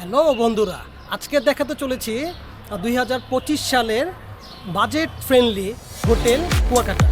Hello বন্ধুরা আজকে দেখাতে চলেছি দুই হাজার পঁচিশ সালের budget friendly hotel Kuakata.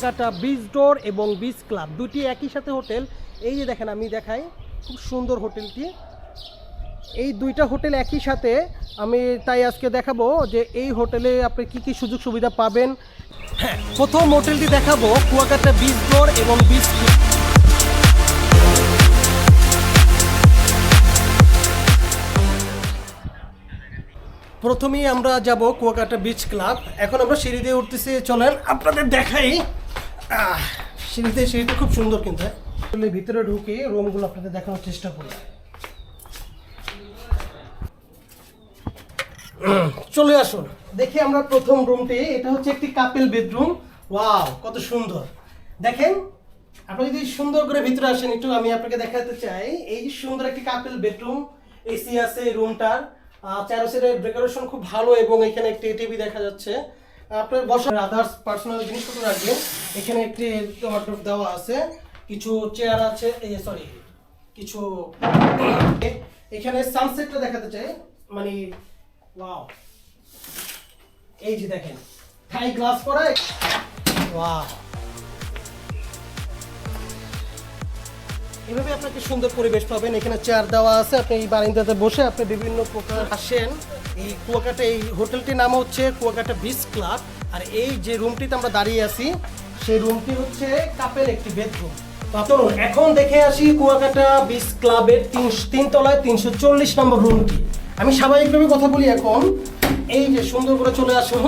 Kuakata beach door এবং বিচ ক্লাব দুটি একই সাথে হোটেল। এই যে দেখেন, আমি দেখাই। খুব সুন্দর হোটেলটি। এই দুইটা হোটেল একই সাথে। আমি তাই আজকে দেখাবো যে এই হোটেলে আপনি কি কি সুযোগ সুবিধা পাবেন। হ্যাঁ প্রথম হোটেলটি দেখাবো, কুয়াকাটা বিচ ডোর এবং বিচ ক্লাব প্রথমেই আমরা যাব কুয়াকাটা বিচ ক্লাব এখন আমরা সিঁড়ি দিয়ে উঠতেছি, চলেন আপনাদের দেখাই। সিঁড়িতে সিঁড়িটা খুব সুন্দর কিন্তু হ্যাঁ। ভিতরে ঢুকে রুমগুলো আপনাদের দেখানোর চেষ্টা করি। চলে আসুন। দেখি আমরা প্রথম রুমটি এটা হচ্ছে একটি কাপেল বেডরুম ওয়াও কত সুন্দর। দেখেন, আপনি যদি সুন্দর করে ভিতরে আসেন, একটু আমি আপনাকে দেখাতে চাই। এই যে সুন্দর একটি কাপেল বেডরুম এসি আছে রুমটার চারো সাইডের ডেকোরেশন খুব ভালো এবং এখানে একটি টিভি দেখা যাচ্ছে। আপনার বসার আদার্স পার্সোনাল জিনিসপত্র রাখবেন। এখানে একটি ওয়ার্ডরোব দেওয়া আছে। কিছু চেয়ার আছে সরি কিছু এখানে সানসেটটা দেখাতে চাই। মানে ওয়াও এই যে দেখেন। থাই গ্লাস করা ওয়াও এভাবে আপনাকে সুন্দর পরিবেশ পাবেন। এখানে চেয়ার দেওয়া আছে, আপনি এই বারিন্দাতে বসে আপনি বিভিন্ন প্রকার আসেন। এই কুয়াকাটা, এই হোটেলটির নাম হচ্ছে কুয়াকাটা বিচ ক্লাব আর এই যে রুমটিতে আমরা দাঁড়িয়ে আছি, সেই রুমটি হচ্ছে কাপেল একটি বেডরুম এখন দেখে আসি কুয়াকাটা বিচ ক্লাবের তিন তিন তলায় তিনশো চল্লিশ নম্বর রুমটি আমি স্বাভাবিকভাবে কথা বলি এখন। এই যে সুন্দর করে চলে আসুন।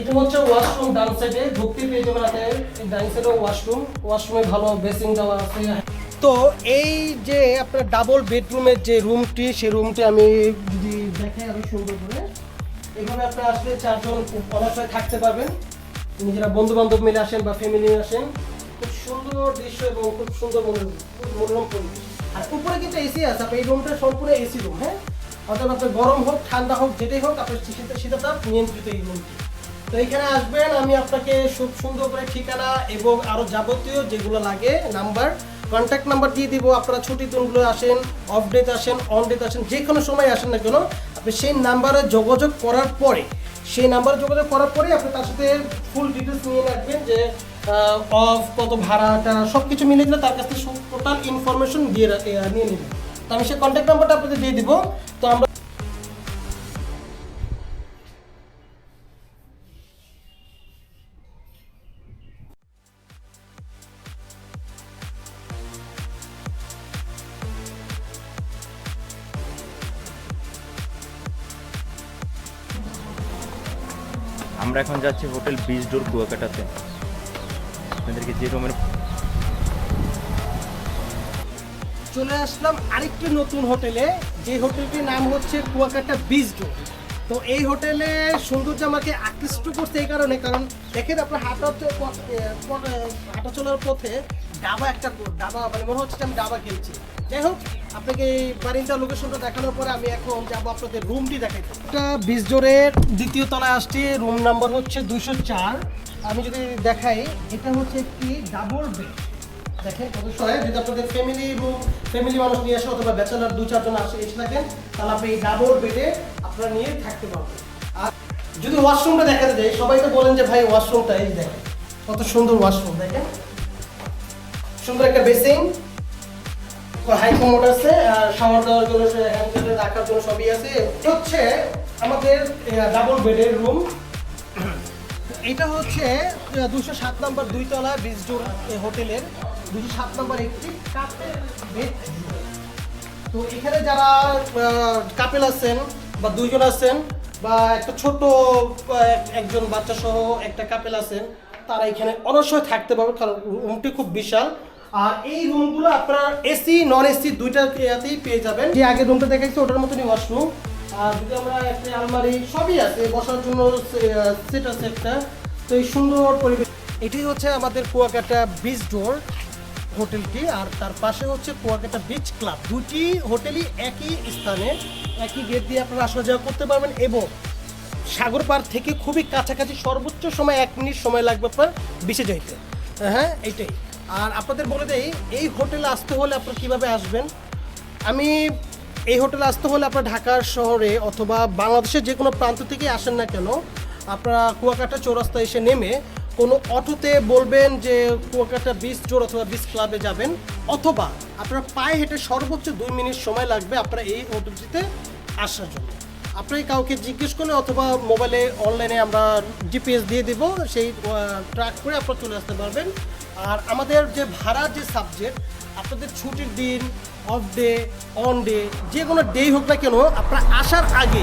এটা হচ্ছে ওয়াশরুম ডান সাইডে ঢুকতে পেয়ে যাবেন আপনার ডান সাইডে ওয়াশরুম ওয়াশরুমে ভালো বেসিন দেওয়া আছে। তো এই যে আপনার ডাবল বেডরুমের যে রুমটি সেই রুমটি আমি যদি দেখাই আরও সুন্দর করে। এখানে আপনি আসলে চারজন অনার্সায় থাকতে পারবেন। নিজেরা বন্ধু বান্ধব মিলে আসেন বা ফ্যামিলি আসেন। খুব সুন্দর দৃশ্য এবং খুব সুন্দর মনোরম পরিবেশ। আর উপরে কিন্তু এসি আছে আপনার এই রুমটা সম্পূর্ণ এসি রুম হ্যাঁ? অর্থাৎ আপনার গরম হোক, ঠান্ডা হোক, যেটাই হোক, আপনার শীতের শীতের তাপ নিয়ন্ত্রিত এই রুমটি তো এখানে আসবেন, আমি আপনাকে খুব সুন্দর করে ঠিকানা এবং আরও যাবতীয় যেগুলো লাগে নাম্বার কন্ট্যাক্ট নাম্বার দিয়ে দিব, আপনারা ছুটি দিনগুলো আসেন অফ ডেতে আসেন অন ডেতে আসেন, যে কোনো সময় আসেন না কেন, আপনি সেই নাম্বারে যোগাযোগ করার পরে, সেই নাম্বারে যোগাযোগ করার পরে আপনি তার সাথে ফুল ডিটেলস নিয়ে রাখবেন যে অফ কত ভাড়াটা সব কিছু মিলে দিলে তার কাছ থেকে টোটাল ইনফরমেশন দিয়ে নিয়ে নেবেন। তো আমি সেই কন্ট্যাক্ট নাম্বারটা আপনাদের দিয়ে দিব। তো আমরা আমরা এখন যাচ্ছি হোটেল বিচ ডোর কুয়াকাটাতে। আপনাদেরকে যে রুমের চলে আসলাম আরেকটি নতুন হোটেলে। যে হোটেলটির নাম হচ্ছে কুয়াকাটা বিচ ডোর তো এই হোটেলে সৌন্দর্য আমাকে আকৃষ্ট করছে এই কারণে, কারণ দেখেন আপনার হাঁটা হাঁটা চলার পথে ডাবা একটা ডাবা মানে মনে হচ্ছে আমি ডাবা খেলছি। যাই হোক, আপনাকে বারিন্দা লোকেশনটা দেখানোর পরে আমি এখন যাব আপনাদের রুমটি দেখাইতে। একটা বিচ ডোরের দ্বিতীয় তলায় আসছি রুম নাম্বার হচ্ছে দুশো চার। আমি যদি দেখাই, এটা হচ্ছে একটি ডাবল বেড দেখেন কত সময় যদি আপনাদের ফ্যামিলি রুম ফ্যামিলি মানুষ নিয়ে আসে অথবা ব্যাচেলার দু চারজন আসে, এসে থাকেন, তাহলে আপনি এই ডাবল বেডে আপনারা নিয়ে থাকতে পারবেন। আর যদি ওয়াশরুমটা দেখাতে যাই সবাই তো বলেন যে, ভাই ওয়াশরুমটা এই দেখেন, কত সুন্দর ওয়াশরুম দেখেন। সুন্দর একটা বেসিং হাই কমোড আছে, আর শাওয়ার দেওয়ার জন্য হ্যান্ড রাখার জন্য সবই আছে। হচ্ছে আমাদের ডাবল বেডের রুম এটা হচ্ছে দুশো সাত নম্বর দুই তলা বিজডোর হোটেলের দুশো সাত নম্বর একটি কাপেল বেড তো এখানে যারা কাপেল আছেন বা দুইজন আছেন বা একটা ছোট একজন বাচ্চা সহ একটা কাপেল আছেন, তারা এখানে অবশ্যই থাকতে পারবে কারণ রুমটি খুব বিশাল। আর এই রুমগুলো আপনার এসি নন এসি দুইটা ইয়াতেই পেয়ে যাবেন। যে আগের রুমটা দেখাচ্ছি ওটার মতনই ওয়াশরুম আর যদি আমরা একটা আলমারি সবই আছে, বসার জন্য সেট আছে একটা, তো এই সুন্দর পরিবেশ। এটি হচ্ছে আমাদের কুয়াকাটা বিচ ডোর হোটেলটি, আর তার পাশে হচ্ছে কুয়াকাটা বিচ ক্লাব দুটি হোটেলই একই স্থানে, একই গেট দিয়ে আপনারা আসা যাওয়া করতে পারবেন এবং সাগর পার থেকে খুবই কাছাকাছি সর্বোচ্চ সময় এক মিনিট সময় লাগবে আপনার বিচে যাইতে। হ্যাঁ এইটাই। আর আপনাদের বলে দেই, এই হোটেলে আসতে হলে আপনারা কীভাবে আসবেন? আমি এই হোটেলে আসতে হলে আপনার ঢাকার শহরে অথবা বাংলাদেশের যে কোনো প্রান্ত থেকে আসেন না কেন, আপনারা কুয়াকাটা চৌরাস্তা এসে নেমে কোনো অটোতে বলবেন যে কুয়াকাটা বিচ জোর অথবা বিচ ক্লাবে যাবেন, অথবা আপনারা পায়ে হেঁটে সর্বোচ্চ দুই মিনিট সময় লাগবে আপনার এই হোটেলটিতে আসার জন্য। আপনি কাউকে জিজ্ঞেস করলে অথবা মোবাইলে, অনলাইনে আমরা জিপিএস দিয়ে দেব, সেই ট্র্যাক করে আপনারা চলে আসতে পারবেন। আর আমাদের যে ভাড়ার যে সাবজেক্ট, আপনাদের ছুটির দিন অফ ডে অন ডে যে কোনো ডে হোক না কেন, আপনারা আসার আগে